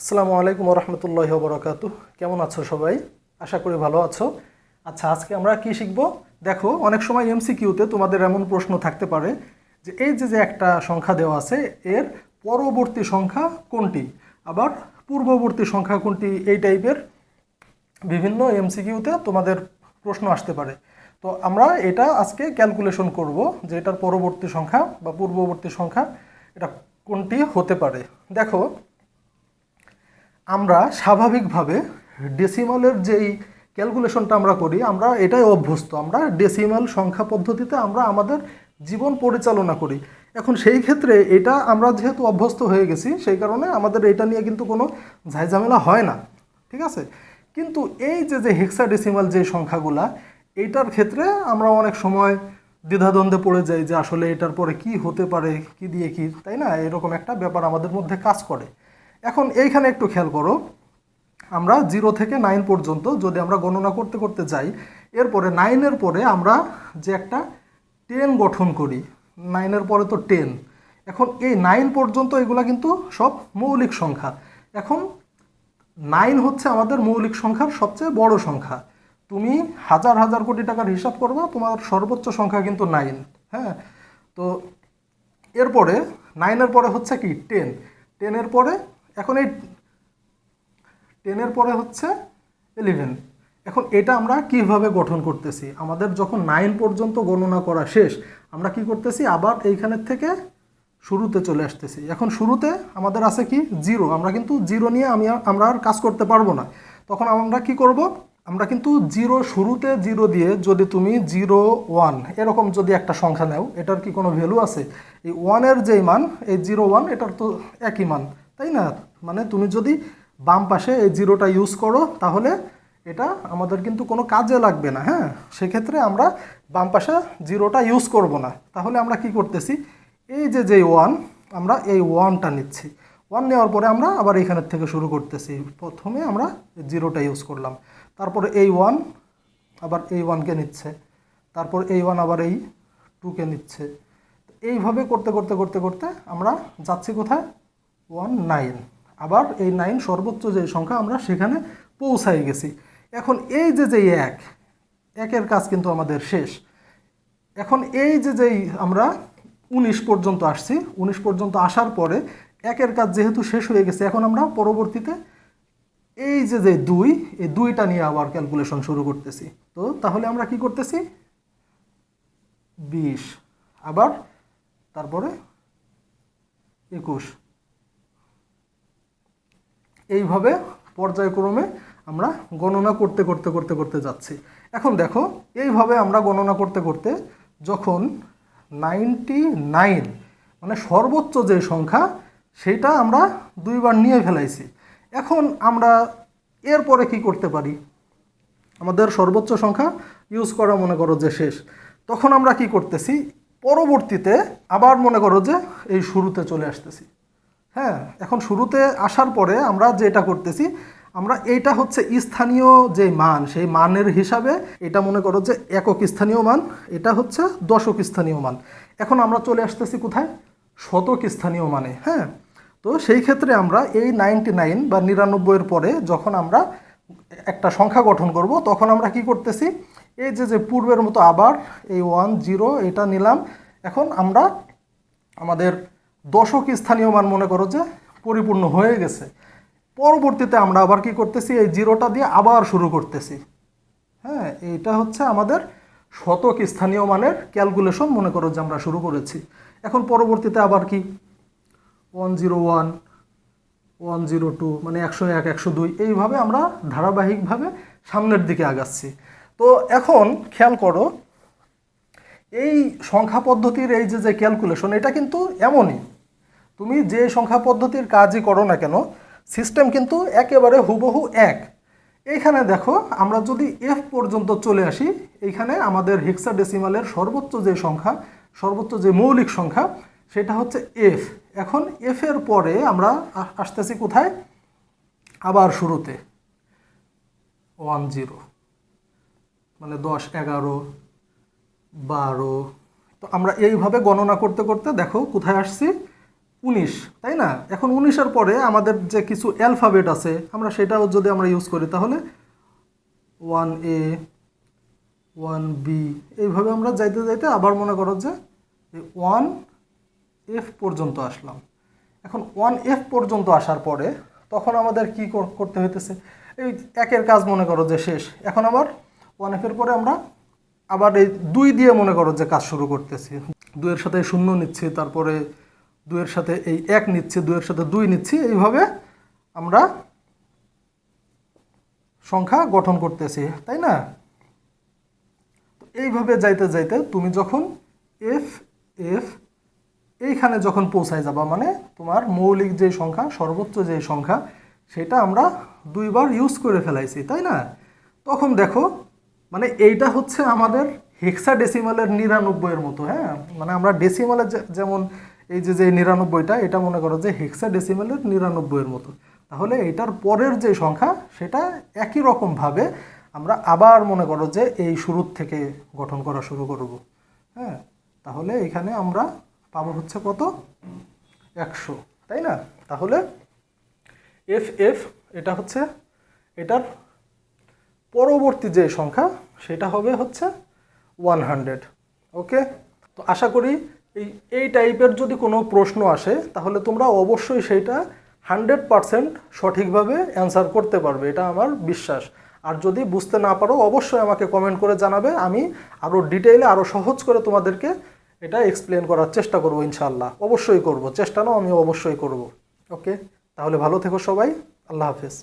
আসসালামু আলাইকুম রহমতুল্লাহ বরকাতু কেমন আছো সবাই? আশা করি ভালো আছো। আচ্ছা আজকে আমরা কি শিখব? দেখো, অনেক সময় এমসিকিউতে তোমাদের এমন প্রশ্ন থাকতে পারে যে, এই যে যে একটা সংখ্যা দেওয়া আছে, এর পরবর্তী সংখ্যা কোনটি? আবার পূর্ববর্তী সংখ্যা কোনটি? এই টাইপের বিভিন্ন এমসিকিউতে তোমাদের প্রশ্ন আসতে পারে। তো আমরা এটা আজকে ক্যালকুলেশন করব যে, এটার পরবর্তী সংখ্যা বা পূর্ববর্তী সংখ্যা, এটা কোনটি হতে পারে। দেখো আমরা স্বাভাবিকভাবে ডেসিমালের যেই ক্যালকুলেশনটা আমরা করি, আমরা এটাই অভ্যস্ত। আমরা ডেসিমাল সংখ্যা পদ্ধতিতে আমরা আমাদের জীবন পরিচালনা করি। এখন সেই ক্ষেত্রে এটা আমরা যেহেতু অভ্যস্ত হয়ে গেছি, সেই কারণে আমাদের এটা নিয়ে কিন্তু কোনো ঝাইঝামেলা হয় না। ঠিক আছে? কিন্তু এই যে যে হেক্সাডেসিমাল যে সংখ্যাগুলা, এইটার ক্ষেত্রে আমরা অনেক সময় দ্বিধাদ্বন্দ্বে পড়ে যাই যে আসলে এটার পরে কি হতে পারে, কি দিয়ে কি, তাই না? এরকম একটা ব্যাপার আমাদের মধ্যে কাজ করে। এখন এইখানে একটু খেয়াল করো। আমরা জিরো থেকে নাইন পর্যন্ত যদি আমরা গণনা করতে করতে যাই, এরপরে নাইনের পরে আমরা যে একটা টেন গঠন করি নাইনের পরে তো টেন এখন এই নাইন পর্যন্ত এগুলা কিন্তু সব মৌলিক সংখ্যা। এখন নাইন হচ্ছে আমাদের মৌলিক সংখ্যার সবচেয়ে বড় সংখ্যা। তুমি হাজার হাজার কোটি টাকার হিসাব করবা, তোমার সর্বোচ্চ সংখ্যা কিন্তু নাইন হ্যাঁ? তো এরপরে নাইনের পরে হচ্ছে কি টেন টেনের পরে এখন এই টেনের পরে হচ্ছে ইলেভেন এখন এটা আমরা কীভাবে গঠন করতেছি? আমাদের যখন নাইন পর্যন্ত গণনা করা শেষ, আমরা কি করতেছি? আবার এইখানের থেকে শুরুতে চলে আসতেছি। এখন শুরুতে আমাদের আছে কি? জিরো আমরা কিন্তু জিরো নিয়ে আমি আমরা আর কাজ করতে পারব না। তখন আমরা কি করব? আমরা কিন্তু জিরো শুরুতে জিরো দিয়ে যদি তুমি জিরো ওয়ান এরকম যদি একটা সংখ্যা নাও, এটার কি কোনো ভ্যালু আছে? এই ওয়ানের যেই মান, এই জিরো ওয়ান এটার তো একই মান, তাই না? মানে তুমি যদি বাম পাশে এই জিরোটা ইউজ করো, তাহলে এটা আমাদের কিন্তু কোনো কাজে লাগবে না হ্যাঁ? সেক্ষেত্রে আমরা বাম পাশে জিরোটা ইউজ করব না। তাহলে আমরা কি করতেছি? এই যে যে ওয়ান আমরা এই ওয়ানটা নিচ্ছি। ওয়ান নেওয়ার পরে আমরা আবার এখানের থেকে শুরু করতেছি। প্রথমে আমরা জিরোটা ইউজ করলাম। তারপরে এই ওয়ান আবার এই ওয়ানকে নিচ্ছে। তারপর এই ওয়ান আবার এই টুকে নিচ্ছে। এইভাবে করতে করতে করতে করতে আমরা যাচ্ছি কোথায়? ওয়ান নাইন আবার এই নাইন সর্বোচ্চ যে সংখ্যা আমরা সেখানে পৌঁছাই গেছি। এখন এই যে যে এক, একের কাজ কিন্তু আমাদের শেষ। এখন এই যে যেই আমরা উনিশ পর্যন্ত আসছি, উনিশ পর্যন্ত আসার পরে একের কাজ যেহেতু শেষ হয়ে গেছে, এখন আমরা পরবর্তীতে এই যে যে দুই, এই দুইটা নিয়ে আবার ক্যালকুলেশন শুরু করতেছি। তো তাহলে আমরা কি করতেছি? বিশ। আবার তারপরে একুশ। এইভাবে পর্যায়ক্রমে আমরা গণনা করতে করতে করতে করতে যাচ্ছি। এখন দেখো, এইভাবে আমরা গণনা করতে করতে যখন নাইনটি নাইন মানে সর্বোচ্চ যে সংখ্যা, সেটা আমরা দুইবার নিয়ে ফেলাইছি। এখন আমরা এরপরে কি করতে পারি? আমাদের সর্বোচ্চ সংখ্যা ইউজ করা মনে করো যে শেষ। তখন আমরা কি করতেছি? পরবর্তীতে আবার মনে করো যে এই শুরুতে চলে আসতেছি। হ্যাঁ এখন শুরুতে আসার পরে আমরা যেটা করতেছি, আমরা এইটা হচ্ছে স্থানীয় যে মান, সেই মানের হিসাবে এটা মনে করো যে একক স্থানীয় মান, এটা হচ্ছে দশক স্থানীয় মান। এখন আমরা চলে আসতেছি কোথায়? শতক স্থানীয় মানে হ্যাঁ? তো সেই ক্ষেত্রে আমরা এই নাইনটি নাইন বা নিরানব্বইয়ের পরে যখন আমরা একটা সংখ্যা গঠন করব, তখন আমরা কি করতেছি? এই যে যে পূর্বের মতো আবার এই ওয়ান জিরো এটা নিলাম। এখন আমরা আমাদের দশক স্থানীয় মান মনে করো যে পরিপূর্ণ হয়ে গেছে। পরবর্তীতে আমরা আবার কি করতেছি? এই জিরোটা দিয়ে আবার শুরু করতেছি। হ্যাঁ এইটা হচ্ছে আমাদের শতক স্থানীয় মানের ক্যালকুলেশন মনে করো যে আমরা শুরু করেছি। এখন পরবর্তীতে আবার কি? One zero one one zero two মানে একশো এক, একশো দুই, এইভাবে আমরা ধারাবাহিকভাবে সামনের দিকে আগাচ্ছি। তো এখন খেয়াল করো, এই সংখ্যা পদ্ধতির এই যে যে ক্যালকুলেশন, এটা কিন্তু এমনই। তুমি যে সংখ্যা পদ্ধতির কাজই করো না কেন সিস্টেম কিন্তু একেবারে হুবহু এক। এইখানে দেখো, আমরা যদি এফ পর্যন্ত চলে আসি এইখানে আমাদের হেক্সাডেসিমালের সর্বোচ্চ যে সংখ্যা, সর্বোচ্চ যে মৌলিক সংখ্যা, সেটা হচ্ছে এফ এখন এফ এর পরে আমরা আসতেছি কোথায়? আবার শুরুতে। One zero. মানে দশ, এগারো, বারো। তো আমরা এইভাবে গণনা করতে করতে দেখো কোথায় আসছি? উনিশ, তাই না? এখন উনিশের পরে আমাদের যে কিছু অ্যালফাবেট আছে, আমরা সেটাও যদি আমরা ইউজ করি, তাহলে ওয়ান এ ওয়ান বি এইভাবে আমরা যাইতে যাইতে আবার মনে করো যে ওয়ান এফ পর্যন্ত আসলাম। এখন ওয়ান এফ পর্যন্ত আসার পরে তখন আমাদের কি করতে হইতেছে? এই একের কাজ মনে করো যে শেষ। এখন আবার ওয়ান এফের পরে আমরা আবার এই দুই দিয়ে মনে করো যে কাজ শুরু করতেছি। দুইয়ের সাথে শূন্য নিচ্ছি, তারপরে দুইয়ের সাথে এই এক নিচ্ছি দুয়ের সাথে দুই নিচ্ছি, এইভাবে আমরা সংখ্যা গঠন করতেছি, তাই না? তো এইভাবে যাইতে যাইতে তুমি যখন এফ এফ এইখানে যখন পৌঁছায় যাবা মানে তোমার মৌলিক যে সংখ্যা, সর্বোচ্চ যে সংখ্যা, সেটা আমরা দুইবার ইউজ করে ফেলাইছি, তাই না? তখন দেখো মানে এইটা হচ্ছে আমাদের হেক্সা ডেসিমালের নিরানব্বইয়ের মতো হ্যাঁ? মানে আমরা ডেসিমালের যেমন এই যে যে নিরানব্বইটা, এটা মনে করো যে হেক্সা ডেসিমেলের নিরানব্বইয়ের মতো। তাহলে এটার পরের যে সংখ্যা, সেটা একই রকমভাবে আমরা আবার মনে করো যে এই শুরুর থেকে গঠন করা শুরু করব। হ্যাঁ? তাহলে এখানে আমরা পাবো হচ্ছে কত? একশো। তাই না? তাহলে এফ এফ এটা হচ্ছে এটার পরবর্তী যে সংখ্যা, সেটা হবে হচ্ছে ওয়ান হান্ড্রেড। ওকে? তো আশা করি এই এই টাইপের যদি কোনো প্রশ্ন আসে, তাহলে তোমরা অবশ্যই সেইটা হান্ড্রেড পারসেন্ট সঠিকভাবে অ্যান্সার করতে পারবে, এটা আমার বিশ্বাস। আর যদি বুঝতে না পারো, অবশ্যই আমাকে কমেন্ট করে জানাবে, আমি আরও ডিটেইলে আরও সহজ করে তোমাদেরকে এটা এক্সপ্লেন করার চেষ্টা করব ইনশাল্লাহ অবশ্যই করব, চেষ্টা নাও আমি অবশ্যই করব। ওকে তাহলে ভালো থেকো সবাই, আল্লাহ হাফেজ।